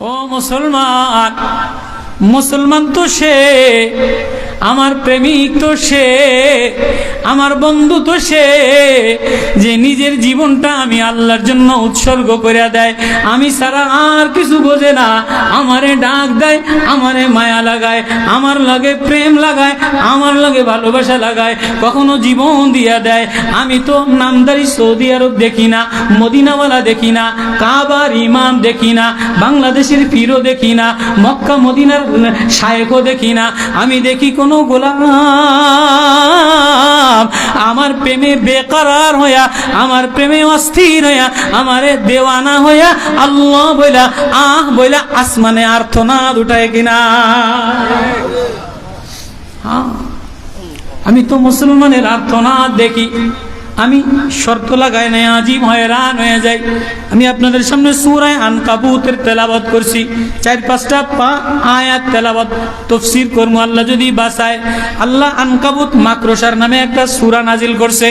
ও মুসলমান মুসলমান তো সে আমার প্রেমিক তো সে, আমার বন্ধু তো সে, যে নিজের জীবনটা আমি আল্লাহর জন্য উৎসর্গ করে দেয়। আমি সারা আর কিছু বোঝে না, আমারে ডাক দেয়, আমারে মায়া লাগায়, আমার লগে প্রেম লাগায়, আমার লগে ভালোবাসা লাগায়, কখনো জীবন দিয়া দেয়। আমি তো নামদারি সৌদি আরব দেখি না, মদিনাওয়ালা দেখি না, কাবার ইমাম দেখি না, বাংলাদেশের পীরও দেখি না, মক্কা মদিনার শায়েখও দেখি না। আমি দেখি কোনো গোলাম, আমার প্রেমে বেকার হইয়া, আমার প্রেমে অস্থির হইয়া, আমারে দেওয়ানা হইয়া, আল্লাহ বইলা, আহ বইলা আসমানে আর্থনাদ উঠায় কিনা। হ্যাঁ। আমি তো মুসলমানের আর্থনাদ দেখি। আমি শর্ত লাগাই নাই, আজিম হয়রান হয়ে যাই। আমি আপনাদের সামনে সুরায় আন কাবুতের তেলাবত করছি। চার পাঁচটা পা আয়াত তেলাবত তফসির কর্ম, আল্লাহ যদি বাসায় আল্লাহ আনকাবুত মাকরসার নামে একটা সুরা নাজিল করছে।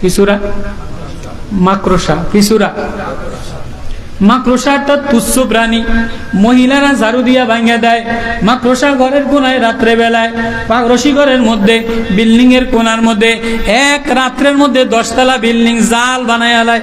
কি সুরা? মাকরসা কি সুরা? মাকড়সা একটা তুচ্ছ প্রাণী। মহিলারা ঝাড়ু দিয়া ভাঙিয়া দেয়। মাকড়সা ঘরের কোনায় রাত্রে বেলায় পাগরসি ঘরের মধ্যে, বিল্ডিং এর কোনার মধ্যে, এক রাত্রের মধ্যে দশতলা বিল্ডিং জাল বানায় আলায়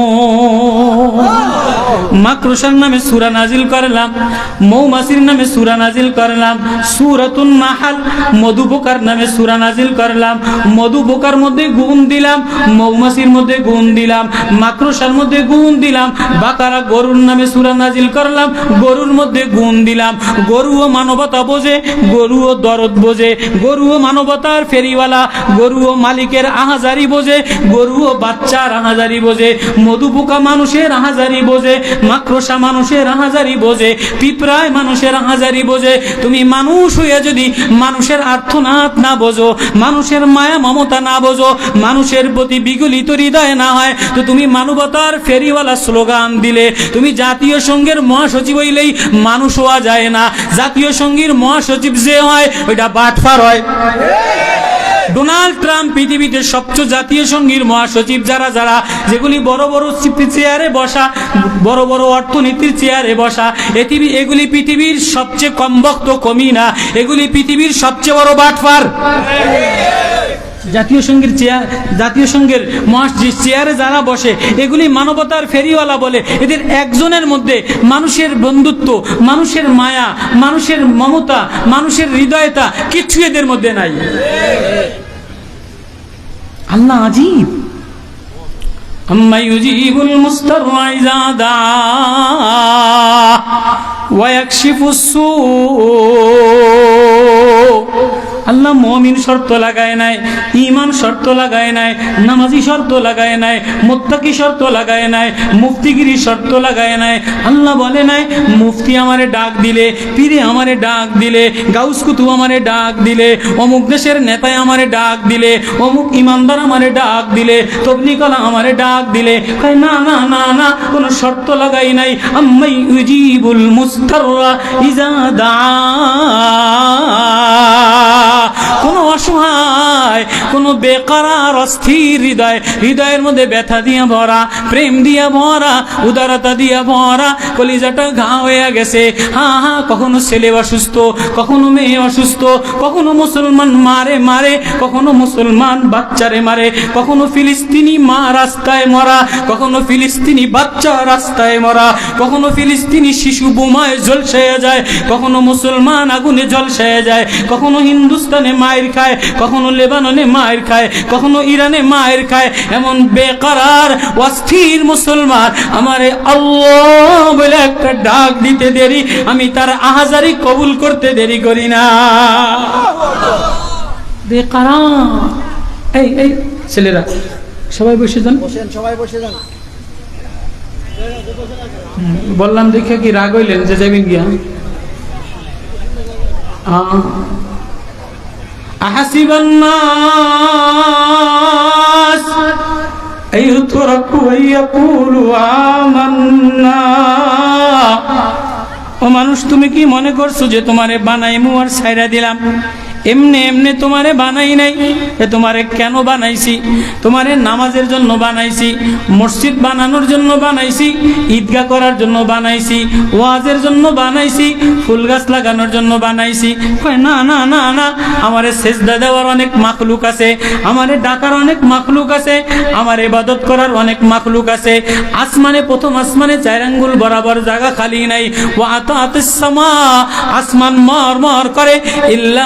মাকরুষার নামে সুরা নাজিল করলাম, মৌমাছির নামে সুরা নাজিল করলাম, সুরাতুন নাহাল মধু পোকার নামে সুরা নাজিল করলাম মধু পোকার মধ্যে গুণ দিলাম, মৌমাছির মধ্যে গুণ দিলাম, মাকরুষার মধ্যে গুণ দিলাম, বাকারা গরুর নামে সুরা নাজিল করলাম, গরুর মধ্যে গুণ দিলাম, গরু ও মানবতা বোঝে গরুও দরদ বোঝে, গরু ও মানবতার ফেরিওয়ালা, গরু ও মালিকের আহাজারি বোঝে, গরু ও বাচ্চার আহাজারি বোঝে মধু পোকা মানুষের আহাজারি বোঝে মাকড়সা মানুষের হাজারি বোঝে, পিঁপড়ায় মানুষের হাজারি বোঝে। তুমি মানুষ হইয়া যদি মানুষের আর্থনাথ না বোঝো, মানুষের মায়া মমতা না বোঝো, মানুষের প্রতি বিগলিত হৃদয় না হয়, তো তুমি মানবতার ফেরিওয়ালা স্লোগান দিলে। তুমি জাতীয় সংঘের মহাসচিব হইলেই মানুষ হওয়া যায় না, জাতীয় সংঘের মহাসচিব যে হয়, ওইটা বাটফার হয়। ডোনাল্ড ট্রাম্প পৃথিবীতে সবচেয়ে জাতীয় সঙ্গীর মহাসচিব যারা যারা যেগুলি বড় বড় চেয়ারে বসা, বড় বড় অর্থনীতির চেয়ারে বসা, এটিভি, এগুলি পৃথিবীর সবচেয়ে কম বক্ত কমি না এগুলি পৃথিবীর সবচেয়ে বড় বাটফার। জাতীয় সঙ্গীর চেয়ার জাতীয় সঙ্গের মহাস যে চেয়ারে যারা বসে এগুলি মানবতার ফেরিওয়ালা বলে এদের একজনের মধ্যে মানুষের বন্ধুত্ব মানুষের মায়া মানুষের মমতা মানুষের হৃদয়তা কিচ্ছু এদের মধ্যে নাই আল্লাহ আজিব أما يجيب المضطر إذا دعاه ويكشف السوء আল্লাহ মমিন শর্ত লাগায় নাই ইমান শর্ত লাগায় নাই, নামাজি শর্ত লাগায় নাই, মুত্তাকি শর্ত লাগায় নাই, মুফতিগিরি শর্ত লাগায় নাই। আল্লাহ বলে নাই, মুফতি আমারে ডাক দিলে, পীরে আমারে ডাক দিলে, গাউস কুতু আমারে ডাক দিলে, অমুক দেশের নেতায় আমারে ডাক দিলে, অমুক ইমানদার আমারে ডাক দিলে তবলিকলা আমারে ডাক দিলে না না না না, কোনো শর্ত লাগাই নাই। আম্মাই উজিবুল মুস্তাররা ইজা দা কোন অসহায় কোন বেকার অস্থির হৃদয়, হৃদয়ের মধ্যে ব্যথা দিয়া ভরা, প্রেম দিয়া ভরা, উদারতা দিয়া ভরা, কলিজাটা ঘা হয়ে গেছে। হা হা, কখনো ছেলে অসুস্থ, কখনো মেয়ে অসুস্থ, কখনো মুসলমান মারে মারে, কখনো মুসলমান বাচ্চারে মারে, কখনো ফিলিস্তিনি মা রাস্তায় মরা, কখনো ফিলিস্তিনি বাচ্চা রাস্তায় মরা, কখনো ফিলিস্তিনি শিশু বোমায় জলসায় যায়, কখনো মুসলমান আগুনে জলসায় যায়, কখনো হিন্দুস্তানে মায়ের খায়, কখনো লেবাননে মায়ের খায় কখনো ইরানে মায়ের খায়। এমন বেকার অস্থির মুসলমান আমারে আল্লাহ বলে একটা ডাক দিতে দেরি আমি তার আহাজারি কবুল করতে দেরি করি না। বেকার। এই এই ছেলেরা সবাই বসে যান। সবাই বসে যান। বললাম দেখে কি রাগ হইলেন যে যাবেন গিয়া? أحسب الناس أن يتركوا أن يقولوا آمنا ও মানুষ তুমি কি মনে করছো যে তোমারে বানাইমু আর ছাইরা দিলাম এমনি এমনি তোমারে বানাই নাই। এ তোমারে কেন বানাইছি? তোমারে নামাজের জন্য বানাইছি, মসজিদ বানানোর জন্য বানাইছি, ঈদগাহ করার জন্য বানাইছি, ওয়াজের জন্য বানাইছি, ফুল গাছ লাগানোর জন্য বানাইছি। না না না না, আমারে সেজদা দেওয়ার অনেক মাখলুক আছে, আমারে ডাকার অনেক মাখলুক আছে, আমার এবাদত করার অনেক মাখলুক আছে। আসমানে, প্রথম আসমানে চার আঙ্গুল বরাবর জায়গা খালি নাই। ও আত সামা, আসমান মর মর করে, ইল্লা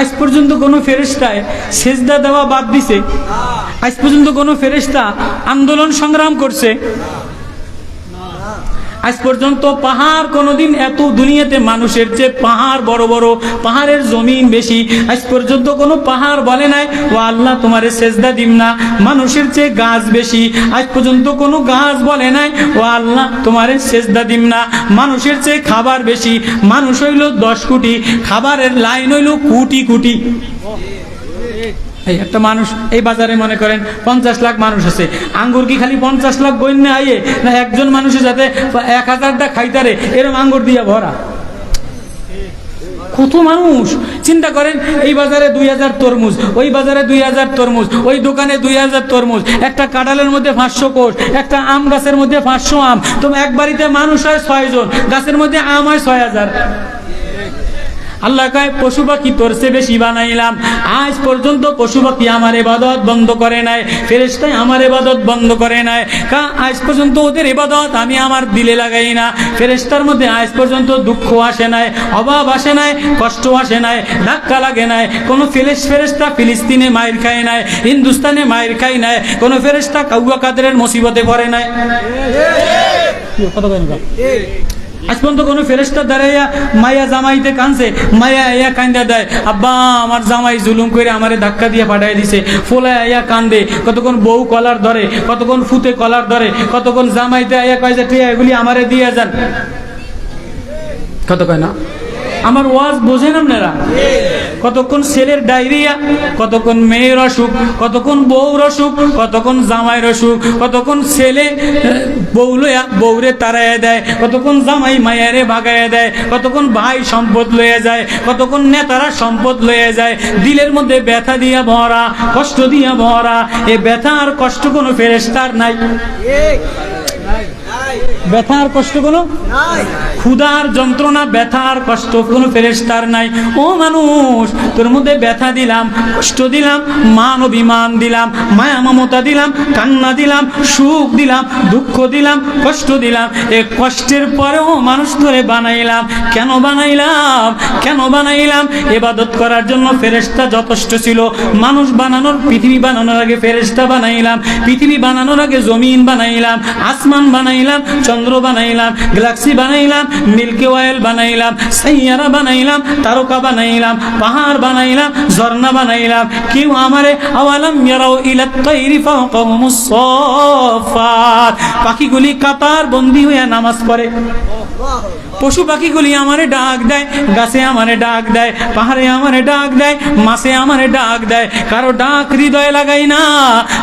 আজ পর্যন্ত কোনো ফেরেস্তায় সেজদা দেওয়া বাদ দিছে। আজ পর্যন্ত কোনো ফেরেস্তা আন্দোলন সংগ্রাম করছে। আজ পর্যন্ত পাহাড় কোনোদিন এত দুনিয়াতে মানুষের যে পাহাড় বড় বড়, পাহাড়ের জমিন বেশি, আজ পর্যন্ত কোনো পাহাড় বলে নাই, ও আল্লাহ, তোমারে সেজদা দিম না, মানুষের চেয়ে গাছ বেশি। আজ পর্যন্ত কোনো গাছ বলে নাই, ও আল্লাহ, তোমারে সেজদা দিম না, মানুষের চেয়ে খাবার বেশি। মানুষ হইল দশ কোটি, খাবারের লাইন হইল কোটি কোটি। এই একটা মানুষ এই বাজারে মনে করেন পঞ্চাশ লাখ মানুষ আছে। আঙ্গুর কি খালি পঞ্চাশ লাখ বন্যা আইয়ে, না একজন মানুষের যাতে এক হাজারটা খাইতারে এরকম আঙ্গুর দিয়া ভরা? কত মানুষ? চিন্তা করেন, এই বাজারে দুই হাজার তরমুজ, ওই বাজারে দুই হাজার তরমুজ, ওই দোকানে দুই হাজার তরমুজ, একটা কাঁঠালের মধ্যে পাঁচশো কোষ, একটা আম গাছের মধ্যে পাঁচশো আম, তো এক বাড়িতে মানুষ হয় ছয় জন গাছের মধ্যে আম হয় ছয় হাজার। আল্লাহ কয় পশু পাখি তোর সে বেশি বানাইলাম। আজ পর্যন্ত পশু পাখি আমার এবাদত বন্ধ করে নাই। ফেরেস্তায় আমার এবাদত বন্ধ করে নাই। কা আজ পর্যন্ত ওদের এবাদত আমি আমার দিলে লাগাই না। ফেরেস্তার মধ্যে আজ পর্যন্ত দুঃখ আসে নাই অভাব আসে নাই কষ্ট আসে নাই ধাক্কা লাগে নাই। কোনো ফিলিস ফেরেস্তা ফিলিস্তিনে মায়ের খায় নাই হিন্দুস্তানে মায়ের খাই নাই কোনো ফেরেস্তা কাউয়া কাদের মুসিবতে পড়ে নাই। কথা আজ পর্যন্ত কোনো ফেরেস্তার দাঁড়াইয়া মায়া জামাইতে কানছে মায়া এয়া কান্দা দেয়। আব্বা, আমার জামাই জুলুম করে আমারে ধাক্কা দিয়ে পাঠাই দিছে। ফোলা আইয়া কান্দে, কতক্ষণ বউ কলার ধরে, কতক্ষণ ফুতে কলার ধরে, কতক্ষণ জামাইতে আয়া কয় যে এগুলি আমারে দিয়ে যান। কত কয় না? আমার ওয়াজ বোঝেন আপনারা? কতক্ষণ ছেলের ডায়রিয়া, কতক্ষণ মেয়ের অসুখ, কতক্ষণ বউর অসুখ, কতক্ষণ জামাইয়ের অসুখ, কতক্ষণ ছেলে বউ লইয়া বউরে তাড়াইয়া দেয়, কতক্ষণ জামাই মায়ারে ভাগাইয়া দেয়, কতক্ষণ ভাই সম্পদ লইয়া যায়, কতক্ষণ নেতারা সম্পদ লইয়া যায়, দিলের মধ্যে ব্যথা দিয়া ভরা, কষ্ট দিয়া ভরা, এ ব্যথা আর কষ্ট কোনো ফেরেস্তার নাই। ব্যথা আর কষ্ট কোনো? ক্ষুধার যন্ত্রণা ব্যথার কষ্ট কোনো ফেরেস্তার নাই। ও মানুষ তোর মধ্যে ব্যথা দিলাম কষ্ট দিলাম মান অভিমান দিলাম মায়া মমতা দিলাম কান্না দিলাম সুখ দিলাম দুঃখ দিলাম কষ্ট দিলাম। এ কষ্টের পরেও মানুষ ধরে বানাইলাম। কেন বানাইলাম? কেন বানাইলাম? এবাদত করার জন্য ফেরেস্তা যথেষ্ট ছিল। মানুষ বানানোর পৃথিবী বানানোর আগে ফেরেস্তা বানাইলাম। পৃথিবী বানানোর আগে জমিন বানাইলাম আসমান বানাইলাম চন্দ্র বানাইলাম, গ্যালাক্সি বানাইলাম, মিল্কি ওয়েল বানাইলাম, সাইয়ারা বানাইলাম, তারকা বানাইলাম, পাহাড় বানাইলাম, ঝর্ণা বানাইলাম। কেউ আমারে আওয়ালাম, ইয়ারাও ইলা তাইরি ফাওকাহুমুস সাফাত। পাখিগুলি কাতার বন্দি হইয়া নামাজ পড়ে। পশু পাখিগুলি আমারে ডাক দেয়, গাছে আমারে ডাক দেয়, পাহাড়ে আমারে ডাক দেয়, মাছে আমারে ডাক দেয়। কারও ডাক হৃদয়ে লাগাই না,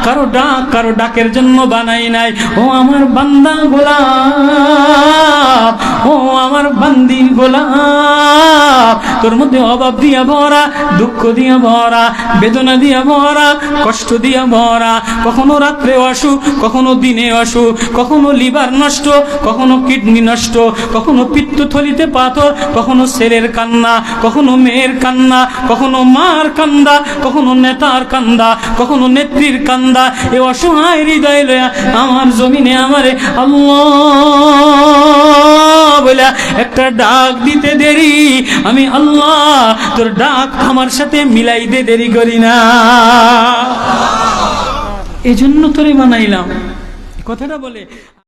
কারও ডাক কারও ডাকের জন্য বানাই নাই। ও আমার বান্দা গোলাপ, ও আমার বান্দি গোলাপ, তোর মধ্যে অভাব দিয়া ভরা, দুঃখ দিয়া ভরা, বেদনা দিয়া ভরা, কষ্ট দিয়া ভরা। কখনো রাত্রে অসুখ কখনো দিনে অসুখ কখনো লিভার নষ্ট, কখনো কিডনি নষ্ট, কখনো পিত্তথলিতে পাথর, কখনো ছেলের কান্না, কখনো মেয়ের কান্না, কখনো মার কান্দা, কখনো নেতার কান্দা, কখনো নেত্রীর কান্দা। এ অসহায় হৃদয় লয়া আমার জমিনে আমারে আল্লাহ বলে একটা ডাক দিতে দেরি, আমি আল্লাহ তোর ডাক আমার সাথে মিলাইতে দেরি করি না। এজন্য তোরে বানাইলাম। কথাটা বলে